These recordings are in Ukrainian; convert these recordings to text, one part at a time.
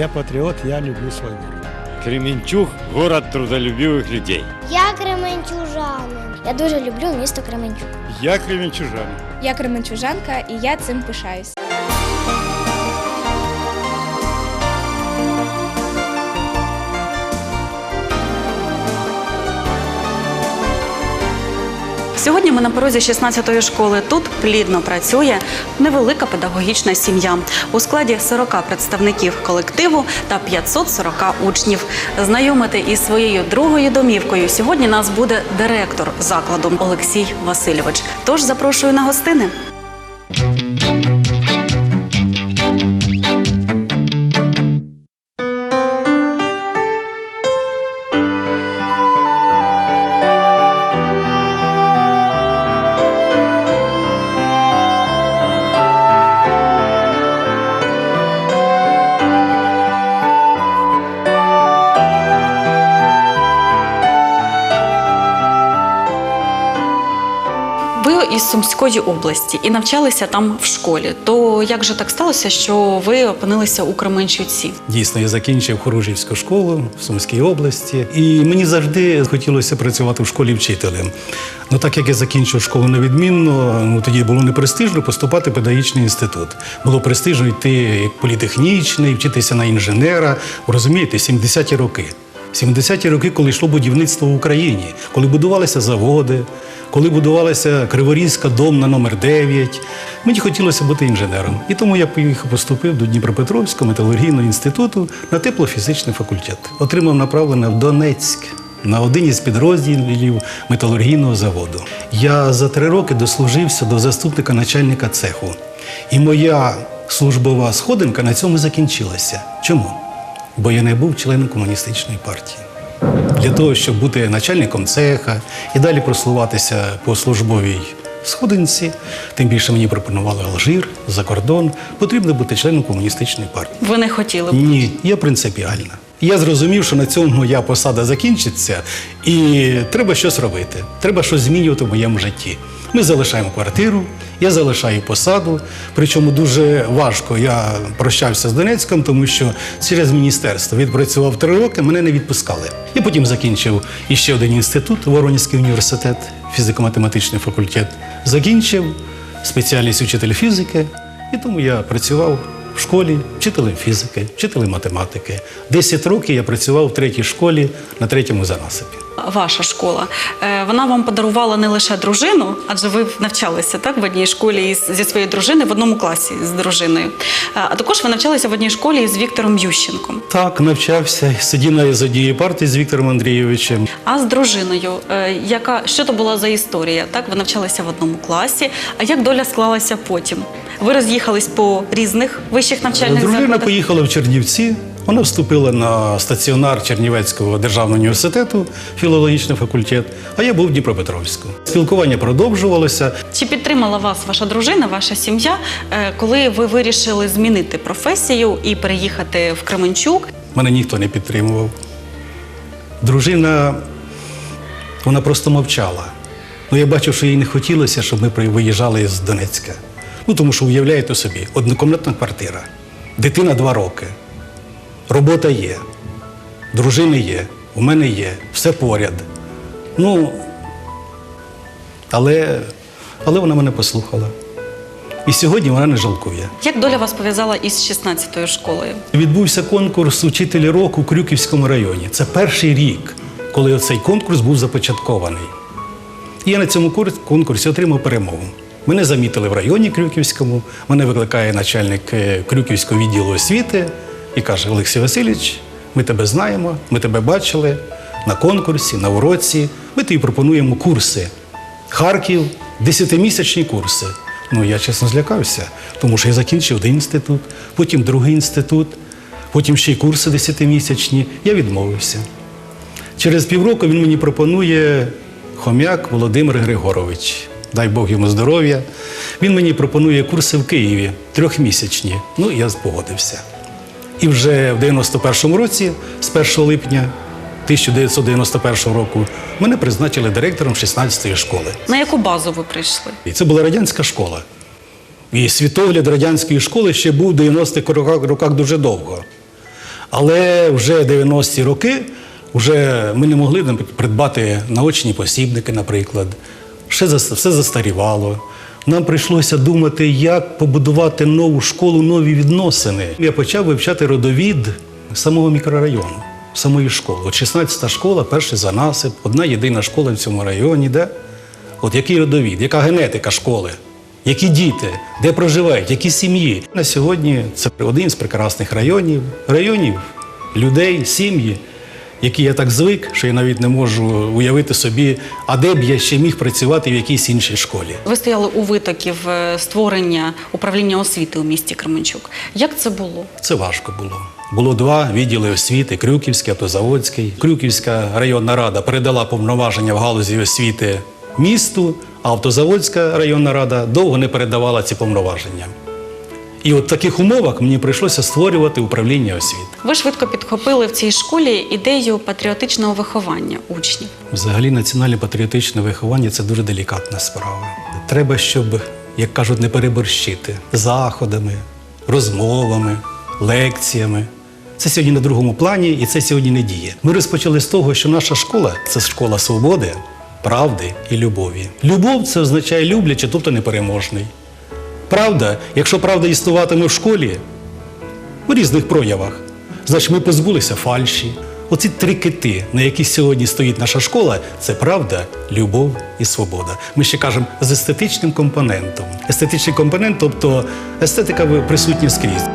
Я патриот, я люблю свой город. Кременчуг – город трудолюбивых людей. Я кременчужанин. Я дуже люблю місто Кременчуг. Я кременчужанин. Я кременчужанка і я цим пишаюсь. Сьогодні ми на порозі 16-ї школи. Тут плідно працює невелика педагогічна сім'я у складі 40 представників колективу та 540 учнів. Знайомити із своєю другою домівкою сьогодні нас буде директор закладу Олексій Васильович. Тож запрошую на гостини. Сумської області і навчалися там в школі. То як же так сталося, що ви опинилися у Кременчуці? Дійсно, я закінчив Хоружівську школу в Сумській області, і мені завжди хотілося працювати в школі вчителем. Ну так як я закінчив школу невідмінно, ну тоді було не престижно поступати в педагогічний інститут. Було престижно йти як політехнічний, вчитися на інженера. Розумієте, 70-ті роки. 70-ті роки, коли йшло будівництво в Україні, коли будувалися заводи, коли будувалася Криворізька домна номер 9 мені хотілося бути інженером. І тому я поїхав, поступив до Дніпропетровського металургійного інституту на теплофізичний факультет. Отримав направлення в Донецьк на один із підрозділів металургійного заводу. Я за три роки дослужився до заступника начальника цеху. І моя службова сходинка на цьому закінчилася. Чому? Бо я не був членом комуністичної партії. Для того, щоб бути начальником цеха і далі просуватися по службовій сходинці, тим більше мені пропонували Алжир, за кордон, потрібно бути членом комуністичної партії. Ви не хотіли б. Ні, я принципіальна. Я зрозумів, що на цьому моя посада закінчиться, і треба щось робити. Треба щось змінювати в моєму житті. Ми залишаємо квартиру, я залишаю посаду. Причому дуже важко я прощався з Донецьком, тому що через міністерство відпрацював три роки, мене не відпускали. Я потім закінчив іще один інститут, Воронезький університет, фізико-математичний факультет. Закінчив спеціальність учитель фізики, і тому я працював в школі вчителем фізики, вчителем математики. Десять років я працював в третій школі на третьому занасипі. Ваша школа Е, вона вам подарувала не лише дружину, адже ви навчалися так в одній школі із, зі своєю дружиною в одному класі з дружиною. Е, А також ви навчалися в одній школі із Віктором Ющенком. Так, навчався, сидів на з однієї партії з Віктором Андрійовичем. А з дружиною, е, яка що то була за історія? Так, ви навчалися в одному класі. А як доля склалася потім? Ви роз'їхались по різних вищих навчальних Дружина закладах? поїхала в Чернівці. Вона вступила на стаціонар Чернівецького державного університету, філологічний факультет, а я був в Дніпропетровську. Спілкування продовжувалося. Чи підтримала вас ваша дружина, ваша сім'я, е, коли ви вирішили змінити професію і переїхати в Кременчук? Мене ніхто не підтримував. Дружина, вона просто мовчала. Ну, я бачив, що їй не хотілося, щоб ми виїжджали з Донецька. Ну, тому що уявляєте собі, однокомнатна квартира, дитина два роки, робота є, дружини є, у мене є, все поряд. Ну, але, але вона мене послухала. І сьогодні вона не жалкує. Як доля вас пов'язала із 16-ю школою? Відбувся конкурс учителі року у Крюківському районі. Це перший рік, коли цей конкурс був започаткований. І я на цьому конкурсі отримав перемогу. Мене замітили в районі Крюківському, мене викликає начальник е, Крюківського відділу освіти і каже: Олексій Васильович, ми тебе знаємо, ми тебе бачили на конкурсі, на уроці. Ми тобі пропонуємо курси. Харків, десятимісячні курси. Ну, я чесно злякався, тому що я закінчив один інститут, потім другий інститут, потім ще й курси десятимісячні. Я відмовився. Через півроку він мені пропонує хом'як Володимир Григорович. Дай Бог йому здоров'я. Він мені пропонує курси в Києві трьохмісячні. Ну, я погодився. І вже в 91-му році, з 1 липня 1991 року, мене призначили директором 16-ї школи. На яку базу ви прийшли? І це була радянська школа. І світогляд радянської школи ще був в 90-х роках, роках дуже довго. Але вже 90-ті роки вже ми не могли придбати наочні посібники, наприклад. Все застарівало. Нам прийшлося думати, як побудувати нову школу, нові відносини. Я почав вивчати родовід самого мікрорайону, самої школи. От 16-та школа, перший занасип, одна єдина школа в цьому районі, де От який родовід, яка генетика школи, які діти, де проживають, які сім'ї. На сьогодні це один з прекрасних районів, районів людей, сім'ї, які я так звик, що я навіть не можу уявити собі, а де б я ще міг працювати в якійсь іншій школі. Ви стояли у витоків е, створення управління освіти у місті Кременчук. Як це було? Це важко було. Було два відділи освіти: Крюківський, Автозаводський. Крюківська районна рада передала повноваження в галузі освіти місту, а Автозаводська районна рада довго не передавала ці повноваження. І от в таких умовах мені прийшлося створювати управління освіти. Ви швидко підхопили в цій школі ідею патріотичного виховання учнів. Взагалі, національне патріотичне виховання це дуже делікатна справа. Треба, щоб, як кажуть, не переборщити заходами, розмовами, лекціями. Це сьогодні на другому плані, і це сьогодні не діє. Ми розпочали з того, що наша школа це школа свободи, правди і любові. Любов це означає любляче, тобто непереможний. Правда, якщо правда існуватиме в школі, у різних проявах. Значить, ми позбулися фальші. Оці три кити, на яких сьогодні стоїть наша школа, це правда, любов і свобода. Ми ще кажемо з естетичним компонентом. Естетичний компонент, тобто естетика присутня скрізь.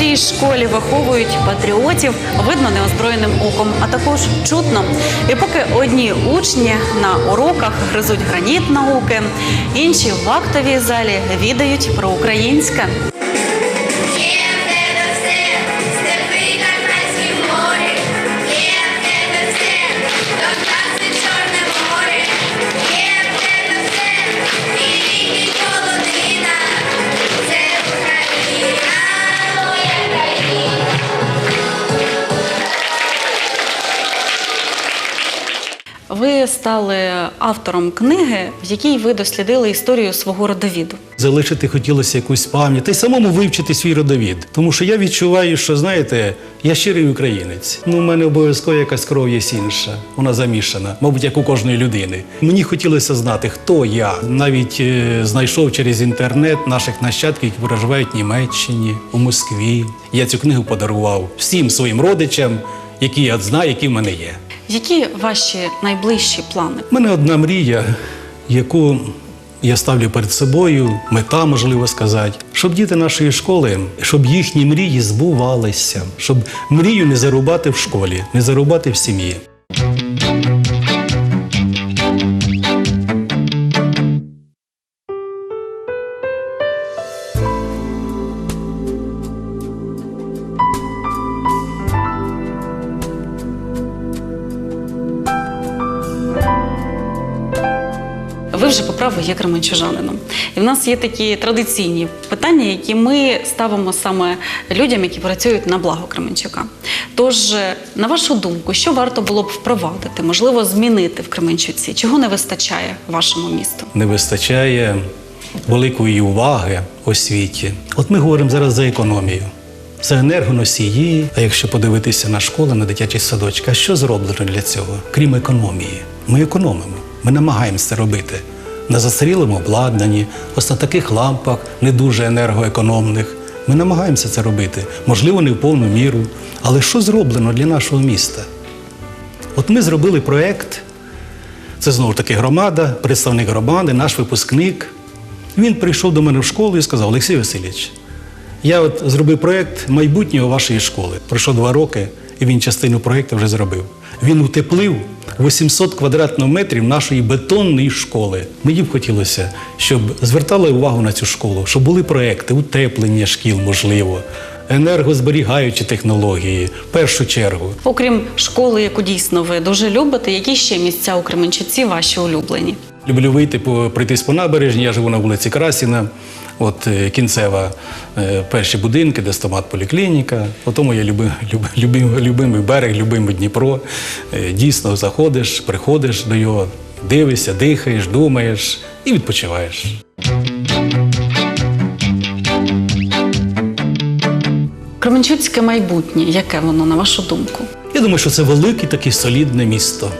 Цій школі виховують патріотів, видно неозброєним оком, а також чутно. І поки одні учні на уроках гризуть граніт науки, інші в актовій залі відають про українське. Ви стали автором книги, в якій ви дослідили історію свого родовіду. Залишити хотілося якусь пам'ять та й самому вивчити свій родовід. Тому що я відчуваю, що знаєте, я щирий українець. Ну, у мене обов'язково якась кров є інша. Вона замішана, мабуть, як у кожної людини. Мені хотілося знати, хто я. Навіть е, знайшов через інтернет наших нащадків, які проживають в Німеччині, у Москві. Я цю книгу подарував всім своїм родичам, які я знаю, які в мене є. Які ваші найближчі плани? У мене одна мрія, яку я ставлю перед собою, мета, можливо сказати, щоб діти нашої школи, щоб їхні мрії збувалися, щоб мрію не зарубати в школі, не зарубати в сім'ї. Вже по є кременчужанином. І в нас є такі традиційні питання, які ми ставимо саме людям, які працюють на благо Кременчука. Тож, е, на вашу думку, що варто було б впровадити, можливо, змінити в Кременчуці? Чого не вистачає вашому місту? Не вистачає великої уваги освіті. От ми говоримо зараз за економію. За енергоносії, а якщо подивитися на школи, на дитячі садочки, а що зроблено для цього? Крім економії, ми економимо. Ми намагаємося це робити на застарілому обладнанні, ось на таких лампах, не дуже енергоекономних. Ми намагаємося це робити. Можливо, не в повну міру. Але що зроблено для нашого міста? От ми зробили проєкт це знову ж таки громада, представник громади, наш випускник. Він прийшов до мене в школу і сказав: Олексій Васильович, я от зробив проєкт майбутнього вашої школи. Пройшло два роки, і він частину проєкту вже зробив. Він утеплив 800 квадратних метрів нашої бетонної школи. Мені б хотілося, щоб звертали увагу на цю школу, щоб були проекти, утеплення шкіл, можливо, енергозберігаючі технології, в першу чергу. Окрім школи, яку дійсно ви дуже любите, які ще місця у Кременчуці ваші улюблені? Люблю вийти пройтись по набережні. Я живу на вулиці Красіна. От е, кінцева е, перші будинки, де стомат поліклініка. По тому я люби, люби, любим, любимий берег, любимий Дніпро. Е, Дійсно заходиш, приходиш до його, дивишся, дихаєш, думаєш і відпочиваєш. Кременчуцьке майбутнє, яке воно, на вашу думку? Я думаю, що це велике таке солідне місто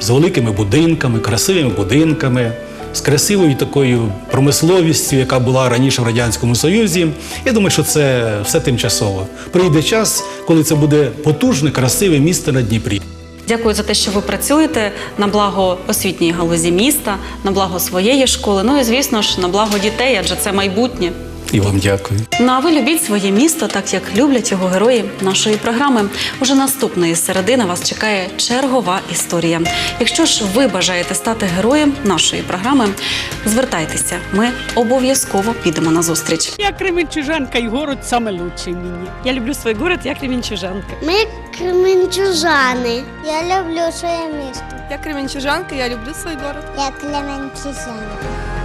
з великими будинками, красивими будинками, з красивою такою промисловістю, яка була раніше в Радянському Союзі. Я думаю, що це все тимчасово. Прийде час, коли це буде потужне, красиве місто на Дніпрі. Дякую за те, що ви працюєте на благо освітньої галузі міста, на благо своєї школи. Ну і звісно ж на благо дітей, адже це майбутнє. І вам дякую. Ну а ви любіть своє місто, так як люблять його герої нашої програми. Уже наступної середи на вас чекає чергова історія. Якщо ж ви бажаєте стати героєм нашої програми, звертайтеся. Ми обов'язково підемо на зустріч. Я кременчужанка і город саме лучший мені. Я люблю свій город, я кременчужанка. Ми кременчужани. Я люблю своє місто. Я кременчужанка, я люблю свій город. Я кременчужанка.